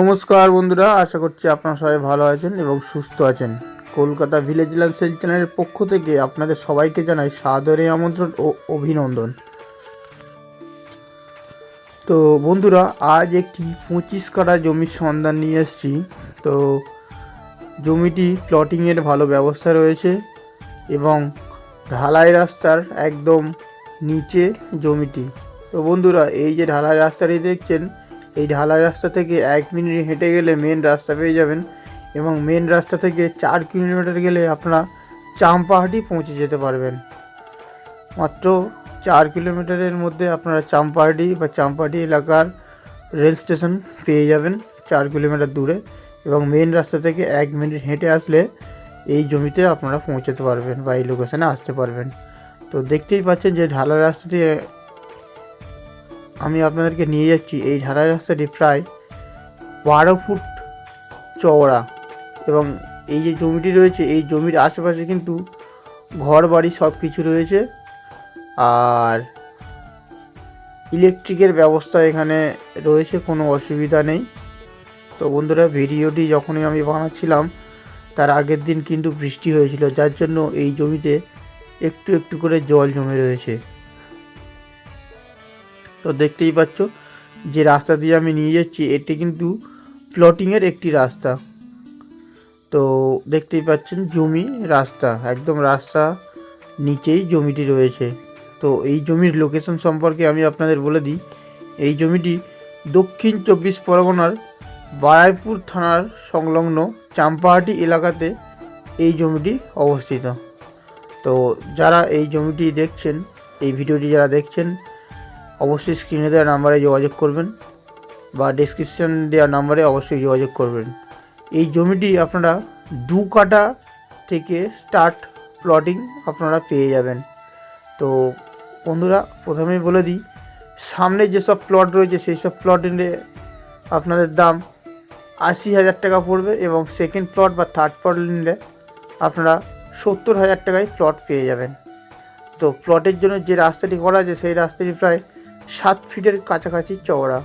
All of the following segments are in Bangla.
নমস্কার বন্ধুরা, আশা করছি আপনারা সবাই ভালো আছেন এবং সুস্থ আছেন। কলকাতা ভিলেজ লাইফস্টাইল চ্যানেলের পক্ষ থেকে আপনাদের সবাইকে জানাই সাদরে আমন্ত্রণ ও অভিনন্দন। তো বন্ধুরা, আজ একটি পঁচিশ কাঠা জমির সন্ধান নিয়ে এসেছি। তো জমিটি প্লটিংয়ের ভালো ব্যবস্থা রয়েছে এবং ঢালাই রাস্তার একদম নিচে জমিটি। তো বন্ধুরা, এই যে ঢালাই রাস্তাটি দেখছেন এই ঢালাই রাস্তা থেকে এক মিনিট হেঁটে গেলে মেন রাস্তা পেয়ে যাবেন এবং মেন রাস্তা থেকে চার কিলোমিটার গেলে আপনারা চাম্পাহাটি পৌঁছে যেতে পারবেন। মাত্র চার কিলোমিটারের মধ্যে আপনারা চাম্পাহাটি বা চাম্পাহাটি এলাকার রেল স্টেশন পেয়ে যাবেন চার কিলোমিটার দূরে এবং মেন রাস্তা থেকে এক মিনিট হেঁটে আসলে এই জমিতে আপনারা পৌঁছাতে পারবেন বা এই লোকেশানে আসতে পারবেন। তো দেখতেই পাচ্ছেন যে ঢালাই রাস্তাটি আমি আপনাদেরকে নিয়ে যাচ্ছি এই ঢালাই রাস্তাটি প্রায় বারো ফুট চওড়া এবং এই যে জমিটি রয়েছে, এই জমির আশেপাশে কিন্তু ঘর বাড়ি সব কিছু রয়েছে। আর ইলেকট্রিকের ব্যবস্থা এখানে রয়েছে, কোনো অসুবিধা নেই। তো বন্ধুরা, ভিডিওটি যখনই আমি বানাচ্ছিলাম, তার আগের দিন কিন্তু বৃষ্টি হয়েছিল, যার জন্য এই জমিতে একটু একটু করে জল জমে রয়েছে। তো দেখতেই পাচ্ছ যে রাস্তা দিয়ে আমি নিয়ে যাচ্ছি, এটি কিন্তু প্লটিংয়ের একটি রাস্তা। তো দেখতেই পাচ্ছেন জমি, রাস্তা, একদম রাস্তা নিচেই জমিটি রয়েছে। তো এই জমির লোকেশন সম্পর্কে আমি আপনাদের বলে দিই, এই জমিটি দক্ষিণ চব্বিশ পরগনার বারাইপুর থানার সংলগ্ন চাম্পাহাটি এলাকাতে এই জমিটি অবস্থিত। তো যারা এই জমিটি দেখছেন, এই ভিডিওটি যারা দেখছেন অবশ্যই স্ক্রিনে দেওয়া নাম্বারে যোগাযোগ করবেন বা ডিসক্রিপশান দেওয়া নাম্বারে অবশ্যই যোগাযোগ করবেন। এই জমিটি আপনারা দু কাটা থেকে স্টার্ট প্লটিং আপনারা পেয়ে যাবেন। তো বন্ধুরা, প্রথমেই বলে দিই, সামনে যেসব প্লট রয়েছে সেই সব প্লটিংয়ে আপনাদের দাম আশি হাজার টাকা পড়বে এবং সেকেন্ড প্লট বা থার্ড প্লট নিলে আপনারা সত্তর হাজার টাকায় প্লট পেয়ে যাবেন। তো প্লটের জন্য যে রাস্তাটি করা আছে সেই রাস্তাটি প্রায় সাত ফিটের কাছাকাছি চওড়া।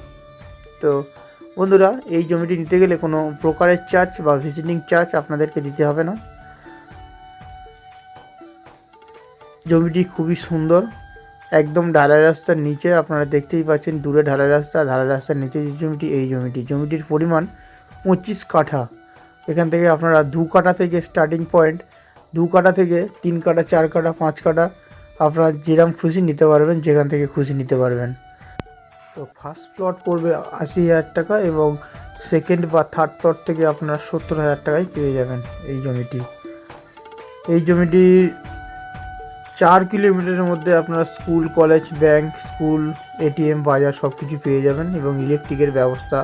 তো বন্ধুরা, এই জমিটি নিতে গেলে কোনো ব্রোকারের চার্জ বা ভিজিটিং চার্জ আপনাদেরকে দিতে হবে না। জমিটি খুবই সুন্দর। একদম ঢালাই রাস্তার নিচে আপনারা দেখতেই পাচ্ছেন, দূরে ঢালাই রাস্তা, ঢালাই রাস্তার নিচে যে জমিটি, এই জমিটি। জমিটির পরিমাণ পঁচিশ কাঠা। এখান থেকে আপনারা দু কাঠা থেকে স্টার্টিং পয়েন্ট দু কাঠা থেকে তিন কাঠা, চার কাঠা, পাঁচ কাঠা আপনারা যেরকম খুশি নিতে পারবেন, যেখান থেকে খুশি নিতে পারবেন। তো ফার্স্ট প্লট পড়বে আশি হাজার টাকা এবং সেকেন্ড বা থার্ড প্লট থেকে আপনারা সত্তর হাজার টাকায় পেয়ে যাবেন এই জমিটি। এই জমিটি চার কিলোমিটারের মধ্যে আপনারা school college bank school ATM বাজার সব কিছু পেয়ে যাবেন এবং ইলেকট্রিকের ব্যবস্থা,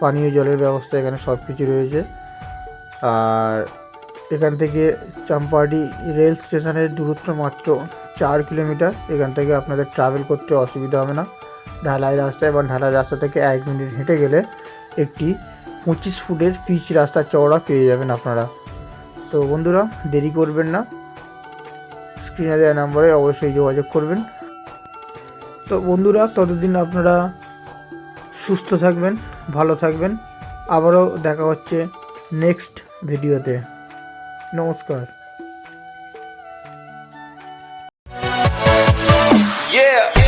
পানীয় জলের ব্যবস্থা এখানে সব কিছু রয়েছে। আর এখান থেকে চাম্পাহাটি রেল স্টেশনের দূরত্ব মাত্র চার কিলোমিটার, এখান থেকে আপনাদের ট্রাভেল করতে অসুবিধা হবে না। ঢালাই রাস্তা এবং ঢালাই রাস্তা থেকে এক মিনিট হেঁটে গেলে একটি পঁচিশ ফুটের পিচ রাস্তা চওড়া পেয়ে যাবেন আপনারা। তো বন্ধুরা, দেরি করবেন না। স্ক্রিনে দেওয়া নাম্বারে অবশ্যই যোগাযোগ করবেন। তো বন্ধুরা, ততদিন আপনারা সুস্থ থাকবেন, ভালো থাকবেন। আবারও দেখা হচ্ছে নেক্সট ভিডিওতে নমস্কার। Yeah.